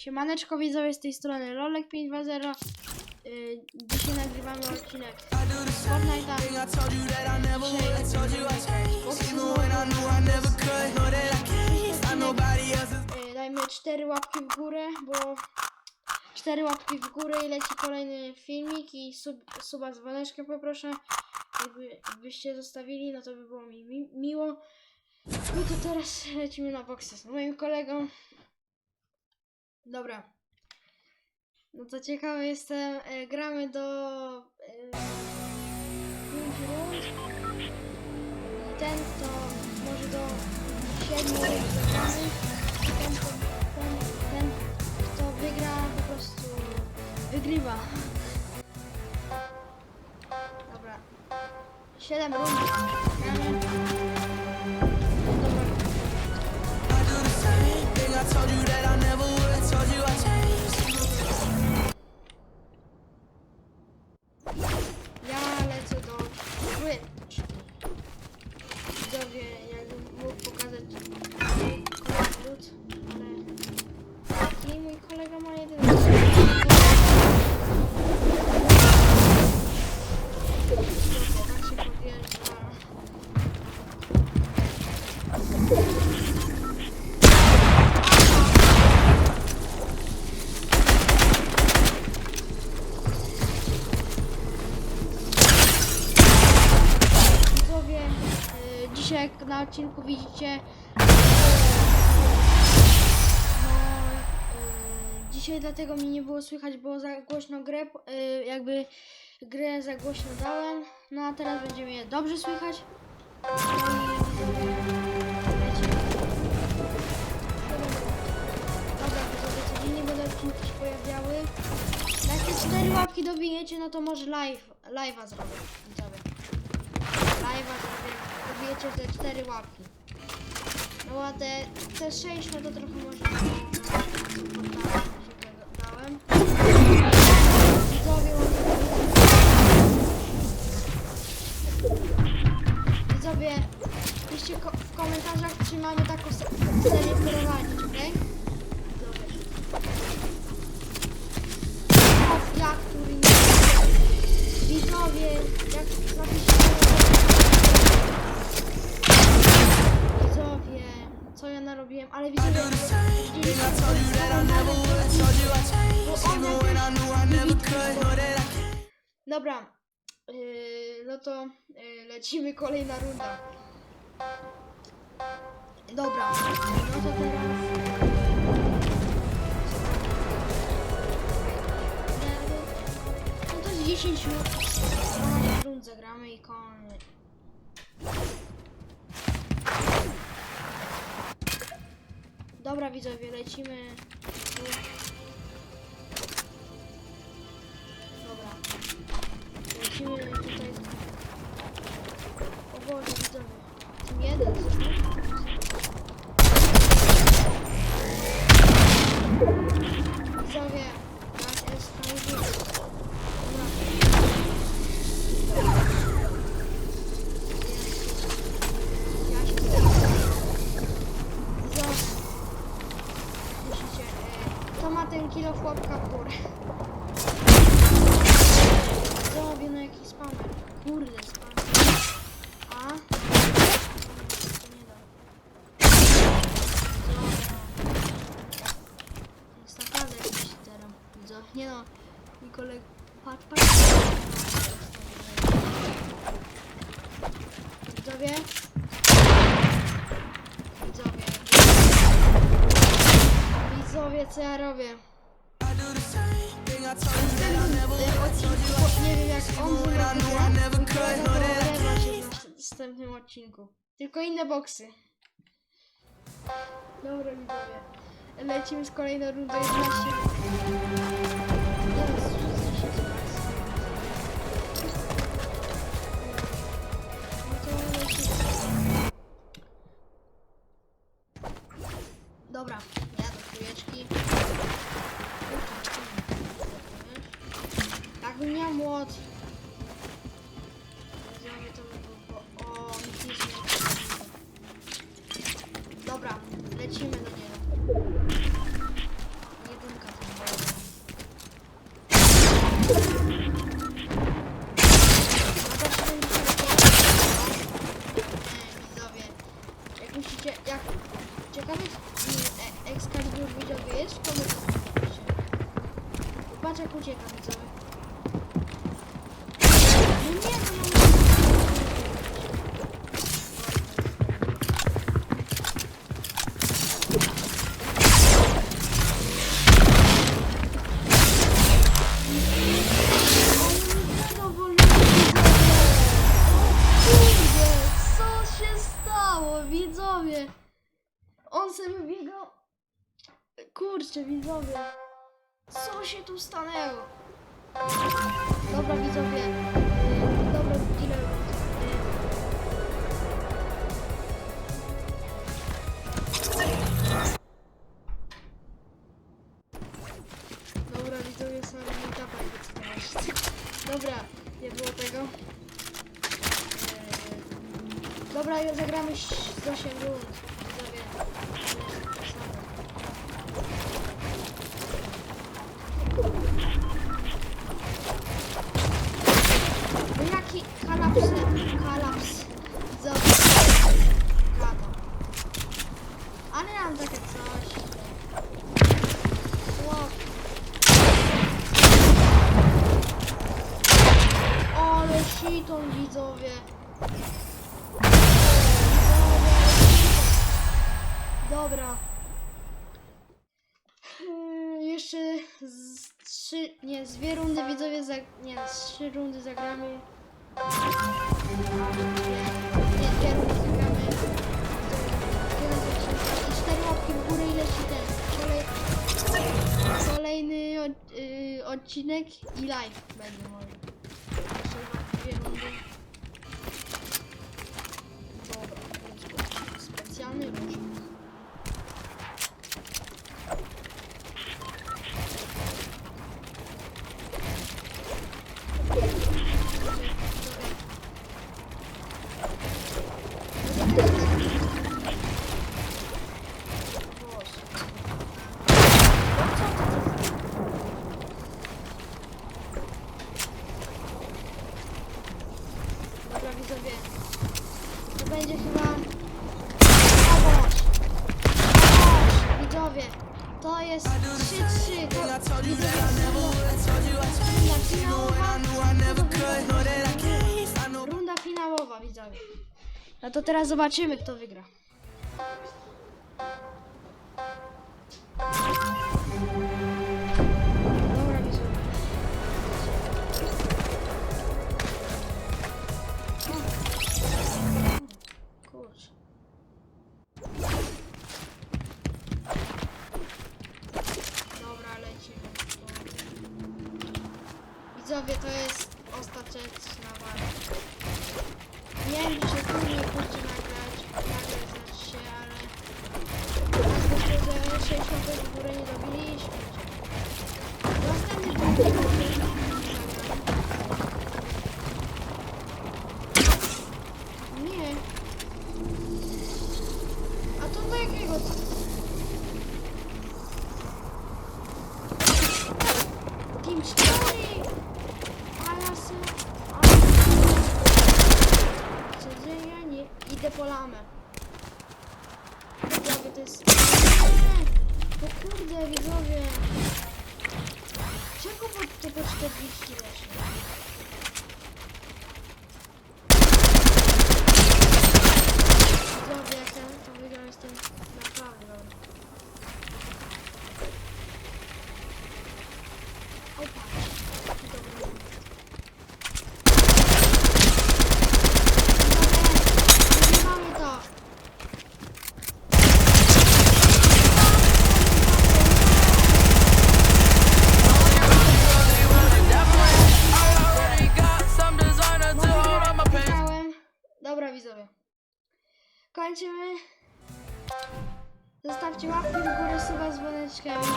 Siemaneczko widzowie z tej strony Lolek520 yy, Dzisiaj nagrywamy odcinek Fortnite'a. Yy, Dajmy 4 łapki w górę, bo 4 łapki w górę i leci kolejny filmik i sub, suba z dzwoneczkiem poproszę. Jakby, Jakbyście zostawili, no to by było mi, mi miło. No to teraz lecimy na boksy z moim kolegą Dobra. No to ciekawy jestem. E, gramy do e, 5 rund. I ten, kto może do 7 rund zagramy. Ten, kto- ten, ten, kto wygra, po prostu wygrywa. Dobra. 7 rund. Gramy. Dobra. Ja jak na odcinku widzicie, no, y, dzisiaj dlatego mi nie było słychać, bo za głośno grę, y, jakby grę za głośno dałem, no a teraz będzie mnie dobrze słychać. Dobra, widzowie, codziennie będą odcinki się pojawiały. Jak te cztery łapki dobijecie, no to może live, live'a zrobię, dobijecie te 4 łapki. No a te, te 6 no to trochę może dałem. Widzowie, Widzowie, w komentarzach, czy mamy taką se- serię prowadzić, nie... Widzowie, jak napiszcie Widzowie, co ja narobiłem, ale on jakoś Dobra, yy, no to yy, lecimy kolejna runda. Dobra, no to teraz... No to z 10 minut, 12 rund zagramy i koniec. Dobra widzowie, lecimy. Dobra. Lecimy tutaj. O Boże, widzowie. Tym jeden. Kilo chłopka w górę? Widzowie, no jaki spamer. Kurde, spamer. A? Jest naprawdę jakiś. Widzowie, nie no. Mi kolega... Patrz, patrz. Widzowie. Widzowie. Widzowie, co ja robię? Wiem jak on to odrywa się w następnym odcinku. Tylko inne boksy. Dobra widzowie. Lecimy z kolejną rundą 11. musicie, jak ciekawy Excalibur widowy jest, to my Patrz jak ucieka widzowie. No nie, no Kurczę, widzowie. Co się tu stanęło? Dobra, widzowie. yy, Dobra, ile Dobra, widzowie, nie tapaj decydować. Dobra, nie było tego. Eee, Dobra, zagramy ś- z 8 rund. Widzowie. Dobra. Yy, Jeszcze z trzy, nie, z dwie rundy widzowie, za, nie, z trzy rundy zagramy. Nie, nie dwie rundy zagramy. I cztery łapki w górę i leci ten. Kolej, kolejny od, y, odcinek i live będzie może. Jeszcze chyba dwie rundy. Dobra, więc specjalny róż. Dobra widzowie, to będzie chyba... Oboż! Oboż! Widzowie, to jest 3-3, to widzowie, to runda finałowa. Runda finałowa, widzowie. No to teraz zobaczymy, kto wygra. Widzowie, to jest ostateczna walka. Wiem, tu nie pójdzie nagrać, nagrać się, ale... Raz myślę, że 6 łapek w górę nie dobiliśmy. Następny punkt. Nie. A to do jakiego? Team 4! Ale se... Co dzieje? Nie. Idę po lamę. Widzowie, to jest... No kurde, widzowie. Czego to po 40 leży? Okay.